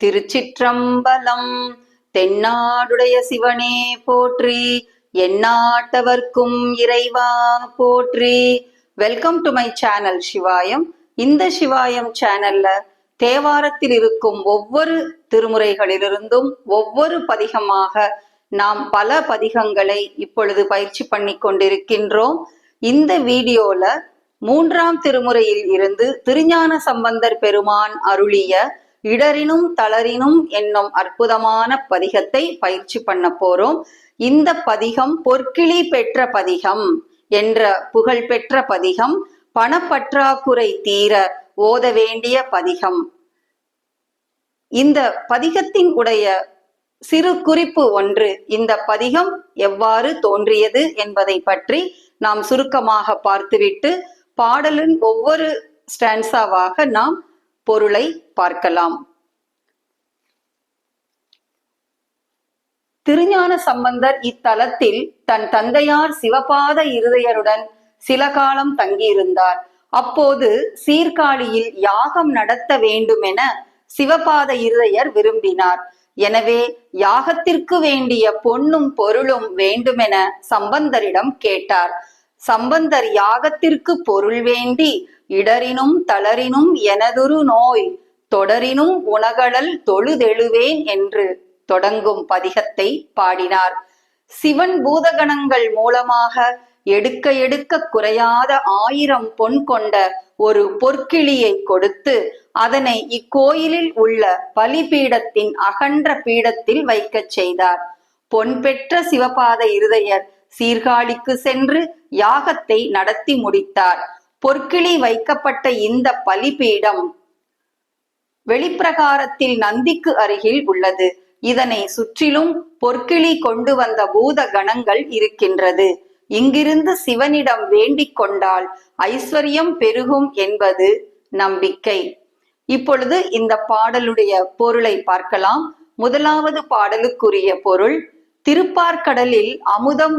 திருச்சிற்றம்பலம் தென்னாடுடைய சிவனே போற்றி எந்நாட்டவர்க்கும் இறைவா போற்றி. Welcome to my channel Sivayam இந்த சிவாயம் சேனல்ல தேவாரத்தில் இருக்கும் ஒவ்வொரு திருமுறைகளிலிருந்தும் ஒவ்வொரு பதிகமாக நாம் பல பதிகங்களை இப்பொழுது பயிற்சி பண்ணி கொண்டிருக்கின்றோம். இந்த வீடியோல மூன்றாம் திருமுறையில் இருந்து திருஞான சம்பந்தர் பெருமான் அருளிய இடரினும் தளரினும் என்னும் அற்புதமான பதிகத்தை பயிற்சி பண்ண போறோம். இந்த பதிகம் பொற்கிளி பெற்ற பதிகம் என்ற புகழ் பெற்ற பதிகம் பணப்பற்றாக்குறை தீர ஓத வேண்டிய பதிகம். இந்த பதிகத்தின் உடைய சிறு குறிப்பு ஒன்று இந்த பதிகம் எவ்வாறு தோன்றியது என்பதை பற்றி நாம் சுருக்கமாக பார்த்துவிட்டு பாடலின் ஒவ்வொரு ஸ்டான்சாவாக நாம் பொருளை பார்க்கலாம். திருஞான சம்பந்தர் இத்தலத்தில் தன் தந்தையார் சிவபாத இருதயருடன் சில காலம் தங்கியிருந்தார். அப்போது சீர்காழியில் யாகம் நடத்த வேண்டுமென சிவபாத இருதயர் விரும்பினார். எனவே யாகத்திற்கு வேண்டிய பொன்னும் பொருளும் வேண்டுமென சம்பந்தரிடம் கேட்டார். சம்பந்தர் யாகத்திற்கு பொருள் வேண்டி இடரினும் தளரினும் எனதுரு நோய் தொடரினும் உணகழல் தொழுதெழுவேன் என்று தொடங்கும் பதிகத்தை பாடினார். சிவன் பூதகணங்கள் மூலமாக எடுக்க எடுக்க குறையாத ஆயிரம் பொன் கொண்ட ஒரு பொற்கிளியை கொடுத்து அதனை இக்கோயிலில் உள்ள பலிபீடத்தின் அகன்ற பீடத்தில் வைக்கச் செய்தார். பொன் பெற்ற சிவபாத இருதயர் சீர்காழிக்கு சென்று யாகத்தை நடத்தி முடித்தார். பொற்கிளி வைக்கப்பட்ட இந்த பலிபீடம் வெளிப்பிரகாரத்தில் நந்திக்கு அருகில் உள்ளது. இதனை சுற்றிலும் பொற்கிளி கொண்டு வந்த பூத கணங்கள் இருக்கின்றது. இங்கிருந்து சிவனிடம் வேண்டிக் கொண்டால் ஐஸ்வர்யம் பெருகும் என்பது நம்பிக்கை. இப்பொழுது இந்த பாடலுடைய பொருளை பார்க்கலாம். முதலாவது பாடலுக்குரிய பொருள் திருப்பார்கடலில் அமுதம்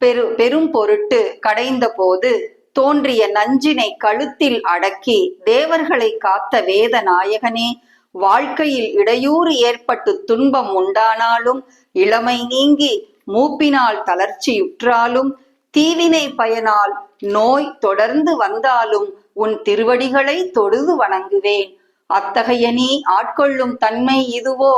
பெரு பெரும் பொருட்டு கடைந்த போது தோன்றிய நஞ்சினை கழுத்தில் அடக்கி தேவர்களை காத்த வேத நாயகனே வாழ்க்கையில் இடையூறு ஏற்பட்டு துன்பம் உண்டானாலும் இளமை நீங்கி மூப்பினால் தளர்ச்சியுற்றாலும் தீவினை பயனால் நோய் தொடர்ந்து வந்தாலும் உன் திருவடிகளை தொழுது வணங்குவேன். அத்தகைய நீ ஆட்கொள்ளும் தன்மை இதுவோ?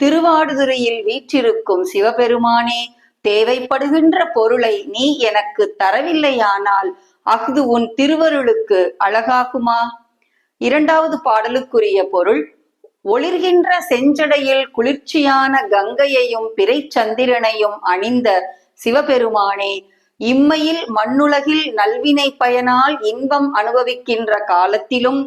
திருவாடுதுறையில் வீற்றிருக்கும் சிவபெருமானே தேவைப்படுகின்ற பொருளை நீ எனக்கு தரவில்லையானால் அஃது உன் திருவருளுக்கு அழகாகுமா? இரண்டாவது பாடலுக்குரிய பொருள் ஒளிர்கின்ற செஞ்சடையில் குளிர்ச்சியான கங்கையையும் பிறைச்சந்திரனையும் அணிந்த சிவபெருமானே இம்மையில் மண்ணுலகில் நல்வினை பயனால் இன்பம் அனுபவிக்கின்ற காலத்திலும்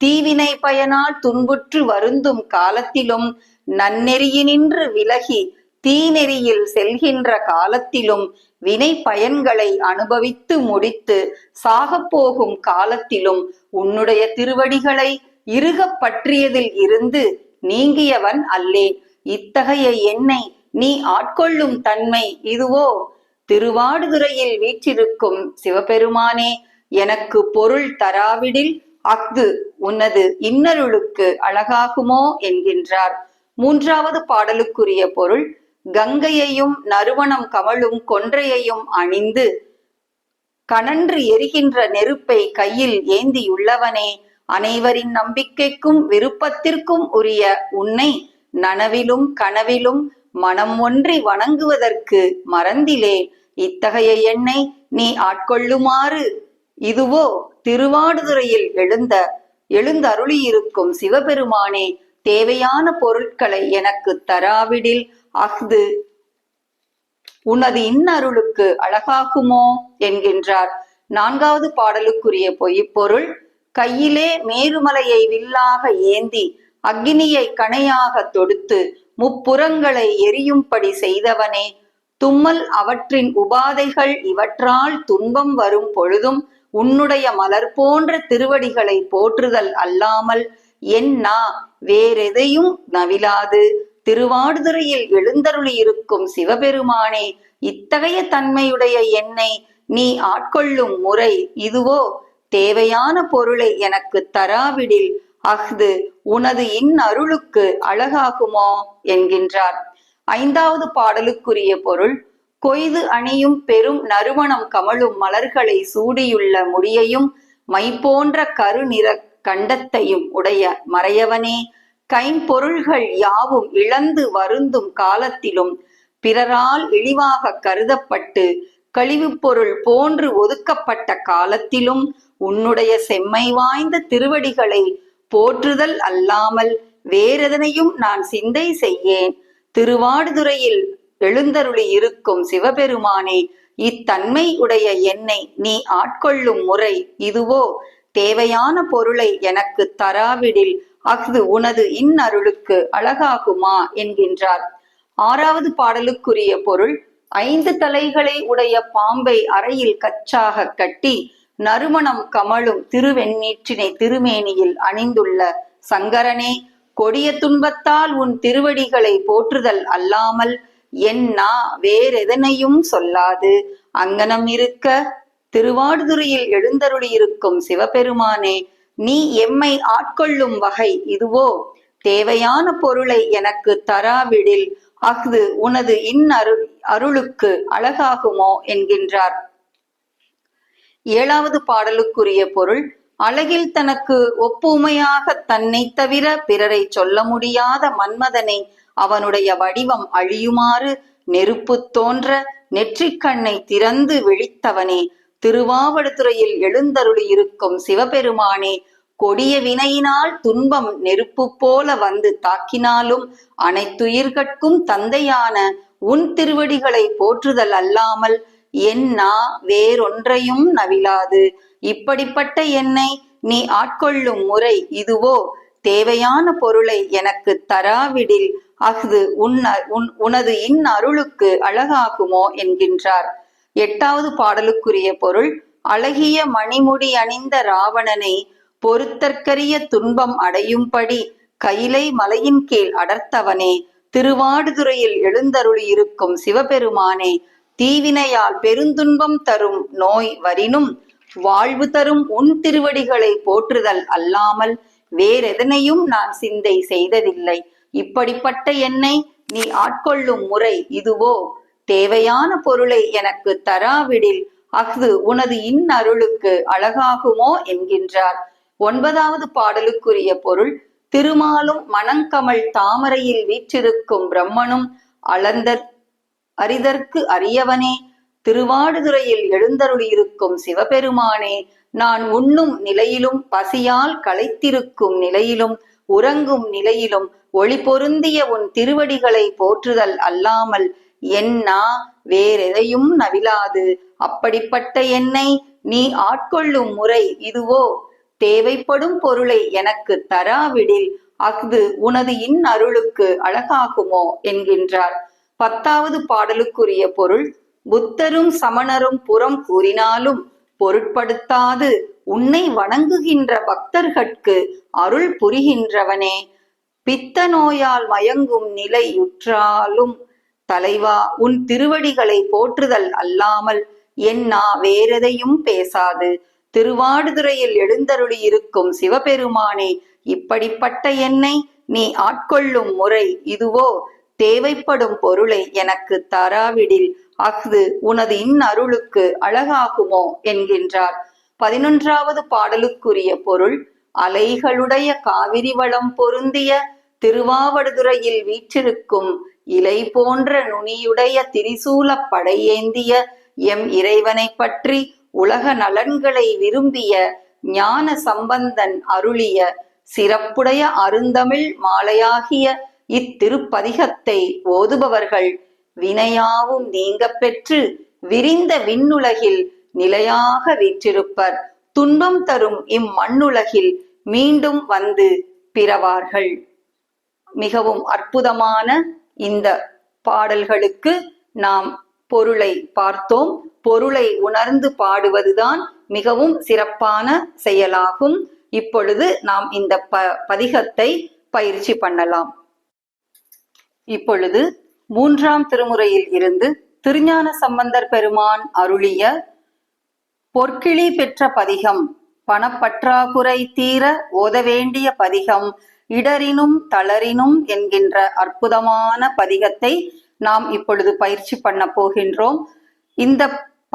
தீவினை பயனால் துன்புற்று வருந்தும் காலத்திலும் நன்னெறியினின்று விலகி தீநெறியில் செல்கின்ற காலத்திலும் வினை பயன்களை அனுபவித்து முடித்து சாகப்போகும் காலத்திலும் உன்னுடைய திருவடிகளை இறுகப் பற்றியதில் இருந்து நீங்கியவன் அல்லேன் இத்தகைய என்னை நீ ஆட்கொள்ளும் தன்மை இதுவோ? திருவாடுதுறையில் வீற்றிருக்கும் சிவபெருமானே எனக்கு பொருள் தராவிடில் அஃது உனது இன்னருளுக்கு அழகாகுமோ? என்கின்றார். மூன்றாவது பாடலுக்குரிய பொருள் கங்கையையும் நறுவனம் கமழும் கொன்றையையும் அணிந்து கனன்று எரிகின்ற நெருப்பை கையில் ஏந்தியுள்ளவனே அனைவரின் நம்பிக்கைக்கும் விருப்பத்திற்கும் உரிய உன்னை நனவிலும் கனவிலும் மனம் ஒன்றி வணங்குவதற்கு மறந்திலே. இத்தகைய எண்ணை நீ ஆட்கொள்ளுமாறு இதுவோ? திருவாடுதுறையில் எழுந்த எழுந்தருளியிருக்கும் சிவபெருமானே தேவையான பொருட்களை எனக்கு தராவிடில் அஃது உனது இன்னருளுக்கு அழகாகுமோ? என்கின்றார். நான்காவது பாடலுக்குரிய பொய்ப்பொருள் கையிலே மேருமலையை வில்லாக ஏந்தி அக்னியை கணையாக தொடுத்து முப்புறங்களை எரியும்படி செய்தவனே. தும்மல் அவற்றின் உபாதைகள் இவற்றால் துன்பம் வரும் பொழுதும் உன்னுடைய மலர் போன்ற திருவடிகளை போற்றுதல் அல்லாமல் என் நா வேறெதையும் நவிலாது. திருவாடுதுறையில் எழுந்தருளியிருக்கும் சிவபெருமானே இத்தகைய தன்மையுடைய என்னை நீ ஆட்கொள்ளும் முறை இதுவோ? தேவையான பொருளை எனக்கு தராவிடில் அஃது உனது இன்னருளுக்கு அழகாகுமோ? என்கின்றார். ஐந்தாவது பாடலுக்குரிய பொருள் கொய்து அணியும் பெரும் நறுமணம் கமழும் மலர்களை சூடியுள்ள முடியையும் மை போன்ற கருநிற கண்டத்தையும் உடைய மறையவனே கைம்பொருள்கள் யாவும் இழந்து வருந்தும் காலத்திலும் பிறரால் இழிவாக கருதப்பட்டு கழிவுப் பொருள் போன்று ஒதுக்கப்பட்ட காலத்திலும் உன்னுடைய செம்மை வாய்ந்த திருவடிகளை போற்றுதல் அல்லாமல் வேறெதனையும் நான் சிந்தை செய்யேன். திருவாடுதுறையில் எழுந்தருளி இருக்கும் சிவபெருமானே இத்தன்மை உடைய என்னை நீ ஆட்கொள்ளும் முறை இதுவோ? தேவையான பொருளை எனக்கு தராவிடில் அஃது உனது இன்னருளுக்கு அழகாகுமா? என்கின்றார். ஆறாவது பாடலுக்குரிய பொருள் ஐந்து தலைகளை உடைய பாம்பை அறையில் கச்சாக கட்டி நறுமணம் கமழும் திருவெண்ணீற்றினை திருமேனியில் அணிந்துள்ள சங்கரனே கொடிய துன்பத்தால் உன் திருவடிகளை போற்றுதல் அல்லாமல் என் நா வேறெதனையும் சொல்லாது. அங்கனம் இருக்க திருவாடுதுறையில் எழுந்தருளியிருக்கும் சிவபெருமானே நீ எம்மை ஆட்கொள்ளும் வகை இதுவோ? தேவையான பொருளை எனக்கு தராவிடில் அஃது உனது இன்னரு அருளுக்கு அழகாகுமோ? என்கின்றார். ஏழாவது பாடலுக்குரிய பொருள் அழகில் தனக்கு ஒப்புமையாக தன்னை தவிர பிறரை சொல்ல முடியாத மன்மதனை அவனுடைய வடிவம் அழியுமாறு நெருப்பு தோன்ற நெற்றிக்கண்ணை திறந்து விழித்தவனே திருவாவடுதுறையில் எழுந்தருளி இருக்கும் சிவபெருமானே கொடிய வினையினால் துன்பம் நெருப்பு போல வந்து தாக்கினாலும் அனைத்துயிர்கட்கும் தந்தையான உன் திருவடிகளை போற்றுதல் அல்லாமல் என்னா வேறொன்றையும் நவிலாது. இப்படிப்பட்ட என்னை நீ ஆட்கொள்ளும் முறை இதுவோ? தேவையான பொருளை எனக்கு தராவிடில் அஃது உன் உன் உனது இன் அருளுக்கு அழகாகுமோ? என்கின்றார். எட்டாவது பாடலுக்குரிய பொருள் அழகிய மணிமுடி அணிந்த ராவணனை பொறுத்தற்கரிய துன்பம் அடையும்படி கைலை மலையின் கீழ் அடர்த்தவனே திருவாடுதுறையில் எழுந்தருளி இருக்கும் சிவபெருமானே தீவினையால் பெருந்துன்பம் தரும் நோய் வரினும் வாழ்வு தரும் உன் திருவடிகளை போற்றுதல் அல்லாமல் வேறெதனையும் நான் சிந்தை செய்ததில்லை. இப்படிப்பட்ட என்னை நீ ஆட்கொள்ளும் முறை இதுவோ? தேவையான பொருளை எனக்கு தராவிடில் அஃது உனது இன்னருளுக்கு அழகாகுமோ என்கின்றார். ஒன்பதாவது பாடலுக்குரிய பொருள் திருமாலும் மணங்கமல் தாமரையில் வீற்றிருக்கும் பிரம்மனும் அளந்தர் அரிதற்கு அரியவனே திருவாடுதுறையில் எழுந்தருளியிருக்கும் சிவபெருமானே நான் உண்ணும் நிலையிலும் பசியால் களைத்திருக்கும் நிலையிலும் உறங்கும் நிலையிலும் ஒளி பொருந்திய உன் திருவடிகளை போற்றுதல் அல்லாமல் என்னா வேறெதையும் நவிலாது அப்படிப்பட்ட என்னை நீ ஆட்கொள்ளும் முறை இதுவோ? தேவைப்படும் பொருளை எனக்கு தராவிடில். அஃது உனது இன்னருளுக்கு அழகாகுமோ? என்கின்றார். பத்தாவது பாடலுக்குரிய பொருள் புத்தரும் சமணரும் புறம் கூறினாலும் பொருட்படுத்தாது. உன்னை வணங்குகின்ற பக்தர்கட்கு அருள் புரிகின்றவனே. பித்த நோயால் மயங்கும் நிலையுற்றாலும் தலைவா உன் திருவடிகளை போற்றுதல் அல்லாமல் என்னா வேறெதையும் பேசாது. திருவாடுதுறையில் எழுந்தருளி இருக்கும் சிவபெருமானே இப்படிப்பட்ட என்னை நீ ஆட்கொள்ளும் முறை இதுவோ? தேவைப்படும் பொருளை எனக்கு தராவிடில். அஃது உனது இன்னருளுக்கு அழகாகுமோ? என்கின்றார். பதினொன்றாவது பாடலுக்குரிய பொருள் அலைகளுடைய காவிரி வளம் பொருந்திய திருவாவடுதுறையில் வீற்றிருக்கும் இலை போன்ற நுனியுடைய திரிசூல படையேந்திய எம் இறைவனை பற்றி உலக நலன்களை விரும்பிய ஞான சம்பந்தன் அருளிய சிறப்புடைய அருந்தமிழ் மாலையாகிய இத்திருப்பதிகத்தை ஓதுபவர்கள் வினையாவும் நீங்க பெற்று விரிந்த விண்ணுலகில் நிலையாக வீற்றிருப்பர். துன்பம் தரும் இம்மண்ணுலகில் மீண்டும் வந்து பிறவார்கள். மிகவும் அற்புதமான இந்த பாடல்களுக்கு நாம் பொருளை பார்த்தோம். பொருளை உணர்ந்து பாடுவதுதான் மிகவும் சிறப்பான செயலாகும். இப்பொழுது நாம் இந்த ப பதிகத்தை பயிற்சி பண்ணலாம். இப்பொழுது மூன்றாம் திருமுறையில் இருந்து திருஞான சம்பந்தர் பெருமான் அருளிய பொற்கிளி பெற்ற பதிகம் பணப்பற்றாக்குறை தீர ஓத வேண்டிய பதிகம் இடரினும் தளரினும் என்கின்ற அற்புதமான பதிகத்தை நாம் இப்பொழுது பயிற்சி பண்ண போகின்றோம். இந்த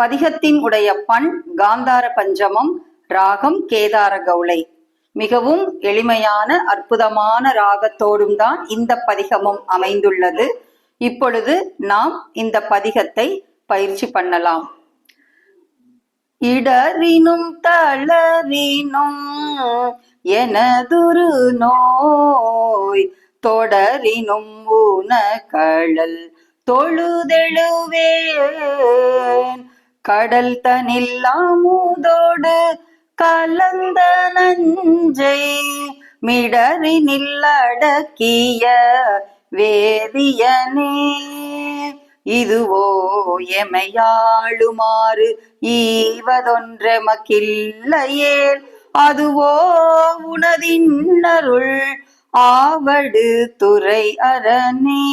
பதிகத்தின் உடைய பண் காந்தார பஞ்சமம் ராகம் கேதார கவுளை. மிகவும் எளிமையான அற்புதமான ராகத்தோடும் தான் இந்த பதிகமும் அமைந்துள்ளது. இப்பொழுது நாம் இந்த பதிகத்தை பயிற்சி பண்ணலாம். இடரினும் தளரினும் எனதுரு நோய் தொடரினும் ஊனகழல் தொழுதெழுவேன். கடல் தனில்லாமுதோடு கலந்த நஞ்சை மிடரினில் அடக்கிய வேதியனே. இதுவோ எமையாளுமாறு ஈவதொன்றெமக்கில்லையேல் அதுவோ உனதின்னருள் ஆவடு துறை அரணே.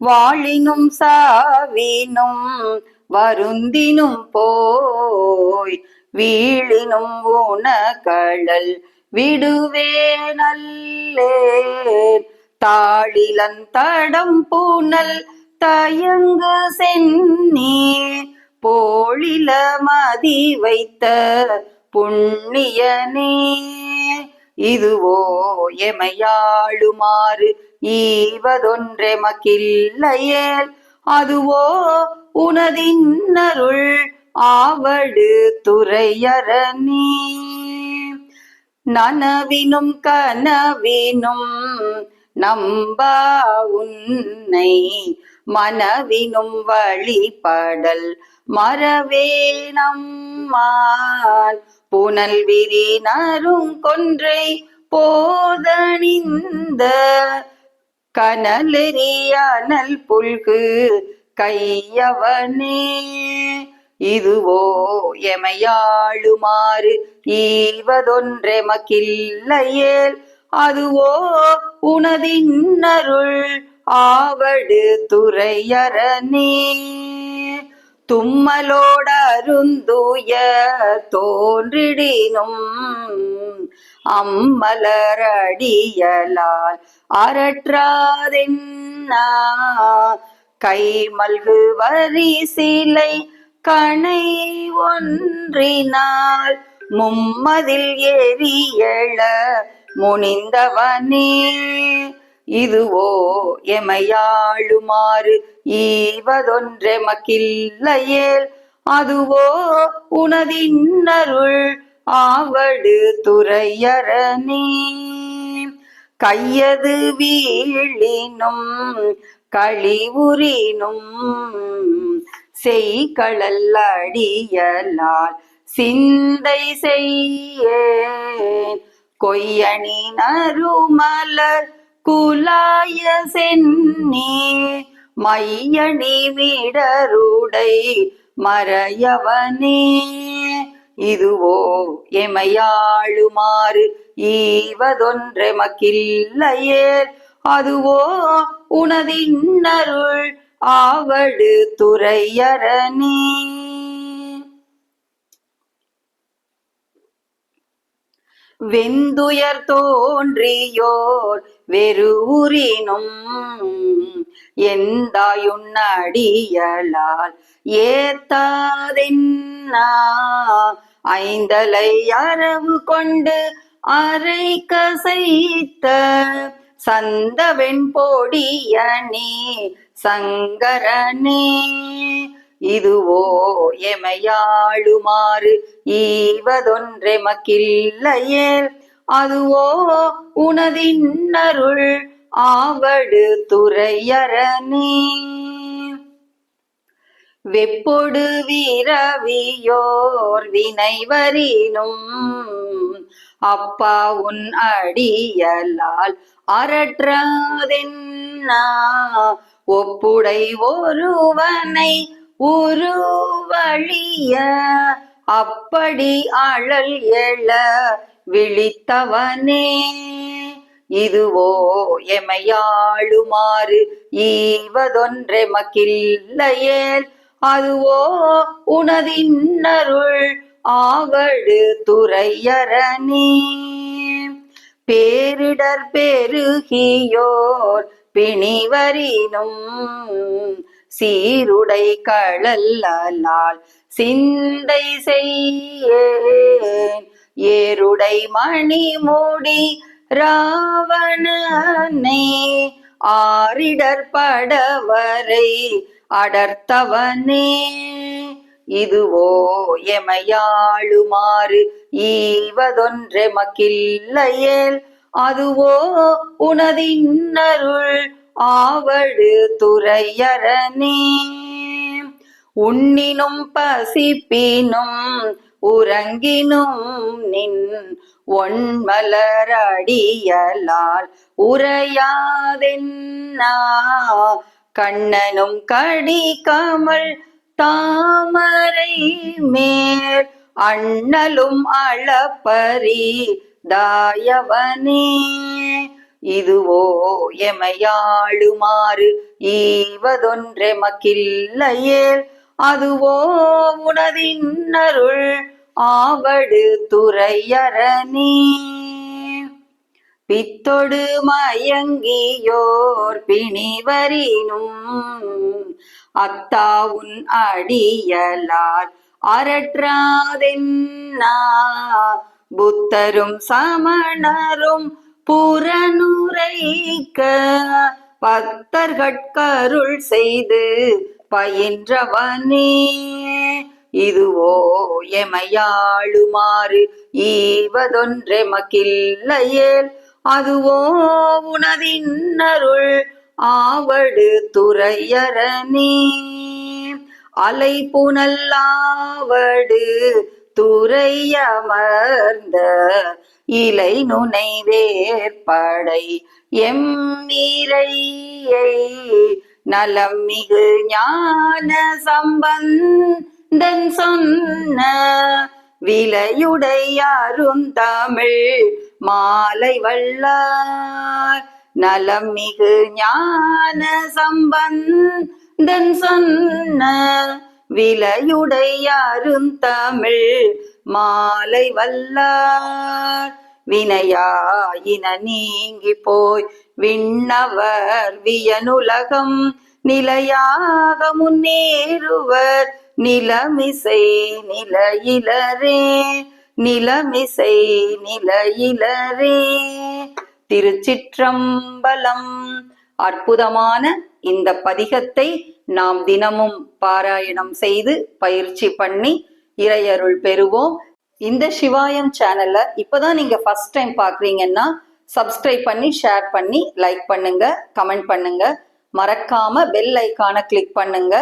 வாழினும் சாவினும் வருந்தினும் போய் வீழினும் உனகழல் விடுவேனல்லேன் தாழிலன் தடம் பூனல் தயங்கு சென்னி போழில மதி வைத்த புண்ணியனே இதுவோ எமையாளுமாறு ஈவதொன்றெமக்கில்லையேல் அதுவோ உனதின்னருள் ஆவடு துறையரணே நனவினும் கனவினும் நம்பா உன்னை மனவினும் வழிபடல் மறவே நம்மான் புனல் விரினரும் கொன்றை போதணிந்த கனலெறியானல் புல்கு கையவனே. இதுவோ எமையாளுமாறு ஈவதொன்றே மக்கில்லையேல் அதுவோ உனதின்னருள் ஆவடு துறையரணே தும்மலோட அருந்துய தோன்றிடினும் அம்மலரடியலால் அரற்றாதென்னா கை மல்கு வரி சிலை கணை ஒன்றினால் மும்மதில் எரியள முனிந்தவனே. இதுவோ எமையாளுமாறு ஈவதொன்றெமக்கில்லையேல். அதுவோ உனதின்னருள் ஆவடு துறையரணி கையது வீழினும் கழிவுறினும் செய்களல் அடியலால் சிந்தை செய்யேன். கொய்யணி நறுமலர் குலாய சென்னி மையணி விடருடை மறையவனே. இதுவோ எமையாளுமாறு ஈவதொன்றெமக்கில்லையேல் அதுவோ உனது இன்னருள் ஆவடு துறையரணே வெந்துயர் தோன்றியோர் வெறுவுரினும் எந்தாயுன்னடியலால் ஏத்தாதென்னா? ஐந்தலை அரவு கொண்டு அரை கசைத்த சந்தவெண் பொடியணி சங்கரனே இதுவோ எமையாளுமாறு ஈவதொன்றெமக்கில்லையே அதுவோ உனதின்னருள் ஆவடு துறையரணே வெப்பொடு வீரவியோர் வினைவரினும் அப்பா உன் அடியலால் அரற்றாதென்னா ஒப்புடை ஒருவனை உருவழிய அப்படி அழல் எழ விழித்தவனே. இதுவோ எமையாளுமாறு ஈவதொன்றே மக்கில்லையேல் அதுவோ உனதின்னருள் ஆவடு துறையரணே பேரிடர் பெருகியோர் பிணிவரினும் சீருடை கழல்லால் சிந்தை செய்யேன். ஏருடை மணி மூடி ராவணனை ஆரிடர் படவரை அடர்த்தவனே. இதுவோ எமையாளுமாறு ஈவதொன்றே மக்கில்லையேல் அதுவோ உனதின்னருள் ஆவடு துறையரணே உண்ணினும் பசிப்பினும் உறங்கினும் நின் ஒன்மலரடியலால் உரையாதென்னா கண்ணனும் கடி கமல் தாமரை மேல் அண்ணலும் அளப்பரி தாயவனே. இதுவோ எமையாளுமாறு ஈவதொன்றே மக்கில்லையேல் அதுவோ உனதின்னருள் ஆவடு துறையரணி பித்தொடு மயங்கியோர் பிணிவரினும் அத்தாவுன் அடியலால் அரற்றாதென்னா. புத்தரும் சமணரும் புறனுரைக்க பக்தர்கட்கருள் செய்து பயின்றவனே. இதுவோ எமையாளுமாறு ஈவதொன்றெமக்கில்லையேல் அதுவோ உனதின்னருள் ஆவடு துறையரணே அலை புனல்லாவடு துறையமர்ந்த இலை நுனைவேற்படை எம் நீரையை நலம் மிகு ஞான சம்பந்தன் சொன்ன விலையுடையாரும் தமிழ் மாலை வல்லார். நலம் மிகு ஞான சம்பந்தன் சொன்ன விலையுடையாரும் தமிழ் மாலை வல்லார். வினையாயின நீங்கி போய் விண்ணவர் வியனுலகம். நிலையாக முன்னேறுவர் நிலமிசை நிலையிலரே. நிலமிசை நிலையிலரே. திருச்சிற்றம்பலம். அற்புதமான இந்த பதிகத்தை நாம் தினமும் பாராயணம் செய்து பயிற்சி பண்ணி இறையருள் பெறுவோம். இந்த சிவாயம் சேனலை இப்பதான் நீங்க ஃபர்ஸ்ட் டைம் பாக்குறீங்கன்னா சப்ஸ்கிரைப் பண்ணி ஷேர் பண்ணி லைக் பண்ணுங்க கமெண்ட் பண்ணுங்க. மறக்காம பெல் ஐக்கான கிளிக் பண்ணுங்க.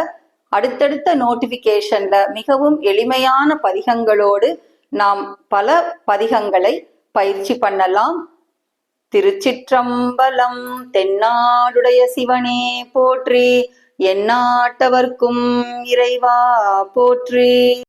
அடுத்தடுத்த நோட்டிபிகேஷன்ல மிகவும் எளிமையான பதிகங்களோடு நாம் பல பதிகங்களை பயிற்சி பண்ணலாம். திருச்சிற்றம்பலம் தென்னாடுடைய சிவனே போற்றி எந்நாட்டவர்க்கும் இறைவா போற்றி.